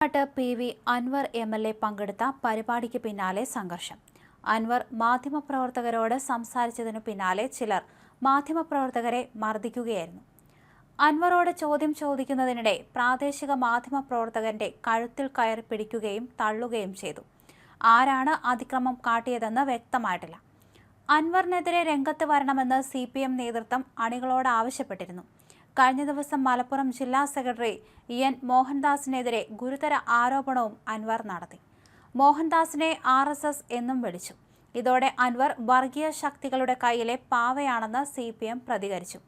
പാട്ട് P V Anwar M L A പങ്കെടുത്ത പരിപാടിക്ക് പിന്നാലെ സംഘർഷം. അൻവർ മാധ്യമപ്രവർത്തകരോട് സംസാരിച്ചതിനു പിന്നാലെ ചിലർ മാധ്യമപ്രവർത്തകരെ മർദ്ദിക്കുകയായിരുന്നു. അൻവറോട് ചോദ്യം ചോദിക്കുന്നതിനിടെ പ്രാദേശിക മാധ്യമപ്രവർത്തകന്റെ കഴുത്തിൽ കയറി പിടിക്കുകയും തള്ളുകയും ചെയ്തു. ആരാണ് അതിക്രമം കാട്ടിയതെന്ന് വ്യക്തമായിട്ടില്ല. അൻവറിനെതിരെ രംഗത്ത് വരണമെന്ന് സി പി എം നേതൃത്വം അണികളോട് ആവശ്യപ്പെട്ടിരുന്നു. കഴിഞ്ഞ ദിവസം മലപ്പുറം ജില്ലാ സെക്രട്ടറി എൻ മോഹൻദാസിനെതിരെ ഗുരുതര ആരോപണവും അൻവർ നടത്തി. മോഹൻദാസിനെ ആർ എസ് എസ് എന്നും വിളിച്ചു. ഇതോടെ അൻവർ വർഗീയ ശക്തികളുടെ കയ്യിലെ പാവയാണെന്ന് സി പി എം പ്രതികരിച്ചു.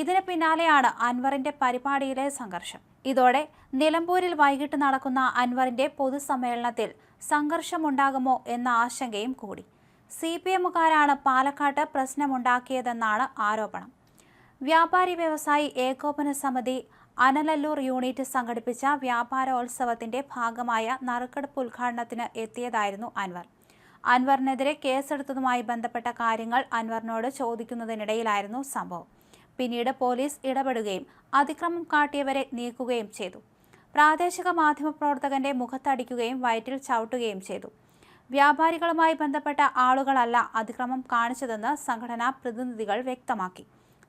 ഇതിന് പിന്നാലെയാണ് അൻവറിന്റെ പരിപാടിയിലെ സംഘർഷം. ഇതോടെ നിലമ്പൂരിൽ വൈകിട്ട് നടക്കുന്ന അൻവറിന്റെ പൊതുസമ്മേളനത്തിൽ സംഘർഷമുണ്ടാകുമോ എന്ന ആശങ്കയും കൂടി. സി പി എമ്മുകാരാണ് പാലക്കാട്ട് പ്രശ്നമുണ്ടാക്കിയതെന്നാണ് ആരോപണം. വ്യാപാരി വ്യവസായി ഏകോപന സമിതി അനലല്ലൂർ യൂണിറ്റ് സംഘടിപ്പിച്ച വ്യാപാരോത്സവത്തിന്റെ ഭാഗമായ നറുക്കെടുപ്പ് ഉദ്ഘാടനത്തിന് എത്തിയതായിരുന്നു അൻവർ. അൻവറിനെതിരെ കേസെടുത്തതുമായി ബന്ധപ്പെട്ട കാര്യങ്ങൾ അൻവറിനോട് ചോദിക്കുന്നതിനിടയിലായിരുന്നു സംഭവം. പിന്നീട് പോലീസ് ഇടപെടുകയും അതിക്രമം കാട്ടിയവരെ നീക്കുകയും ചെയ്തു. പ്രാദേശിക മാധ്യമപ്രവർത്തകന്റെ മുഖത്തടിക്കുകയും വയറ്റിൽ ചവിട്ടുകയും ചെയ്തു. വ്യാപാരികളുമായി ബന്ധപ്പെട്ട ആളുകളല്ല അതിക്രമം കാണിച്ചതെന്ന് സംഘടനാ പ്രതിനിധികൾ വ്യക്തമാക്കി.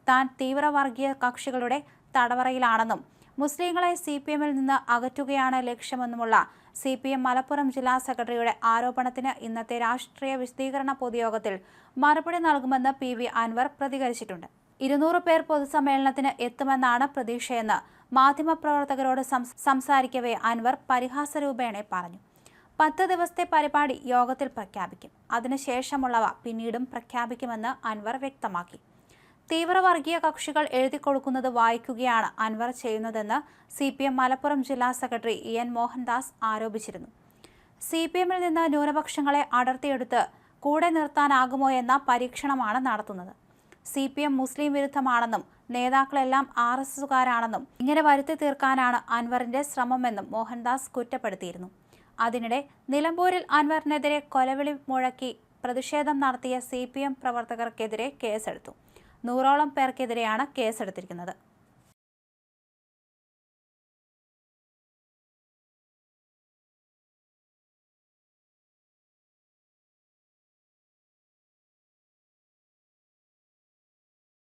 താൻ തീവ്രവർഗീയ കക്ഷികളുടെ തടവറയിലാണെന്നും മുസ്ലിങ്ങളെ സി പി എമ്മിൽ നിന്ന് അകറ്റുകയാണ് ലക്ഷ്യമെന്നുമുള്ള സി പി എം മലപ്പുറം ജില്ലാ സെക്രട്ടറിയുടെ ആരോപണത്തിന് ഇന്നത്തെ രാഷ്ട്രീയ വിശദീകരണ പൊതുയോഗത്തിൽ മറുപടി നൽകുമെന്ന് പി വി അൻവർ പ്രതികരിച്ചിട്ടുണ്ട്. ഇരുന്നൂറ് പേർ പൊതുസമ്മേളനത്തിന് എത്തുമെന്നാണ് പ്രതീക്ഷയെന്ന് മാധ്യമപ്രവർത്തകരോട് സംസാരിക്കവേ അൻവർ പരിഹാസരൂപേണെ പറഞ്ഞു. പത്ത് ദിവസത്തെ പരിപാടി യോഗത്തിൽ പ്രഖ്യാപിക്കും. അതിനുശേഷമുള്ളവ പിന്നീടും പ്രഖ്യാപിക്കുമെന്ന് അൻവർ വ്യക്തമാക്കി. തീവ്രവർഗീയ കക്ഷികൾ എഴുതിക്കൊടുക്കുന്നത് വായിക്കുകയാണ് അൻവർ ചെയ്യുന്നതെന്ന് സി പി എം മലപ്പുറം ജില്ലാ സെക്രട്ടറി ഇ എൻ മോഹൻദാസ് ആരോപിച്ചിരുന്നു. സി പി എമ്മിൽ നിന്ന് ന്യൂനപക്ഷങ്ങളെ അടർത്തിയെടുത്ത് കൂടെ നിർത്താനാകുമോ എന്ന പരീക്ഷണമാണ് നടത്തുന്നത്. സി പി എം മുസ്ലിം വിരുദ്ധമാണെന്നും നേതാക്കളെല്ലാം ആർ എസ് എസുകാരാണെന്നും ഇങ്ങനെ വരുത്തി തീർക്കാനാണ് അൻവറിന്റെ ശ്രമമെന്നും മോഹൻദാസ് കുറ്റപ്പെടുത്തിയിരുന്നു. അതിനിടെ നിലമ്പൂരിൽ അൻവറിനെതിരെ കൊലവിളി മുഴക്കി പ്രതിഷേധം നടത്തിയ സി പി എം പ്രവർത്തകർക്കെതിരെ കേസെടുത്തു. നൂറോളം പേർക്കെതിരെയാണ് കേസെടുത്തിരിക്കുന്നത്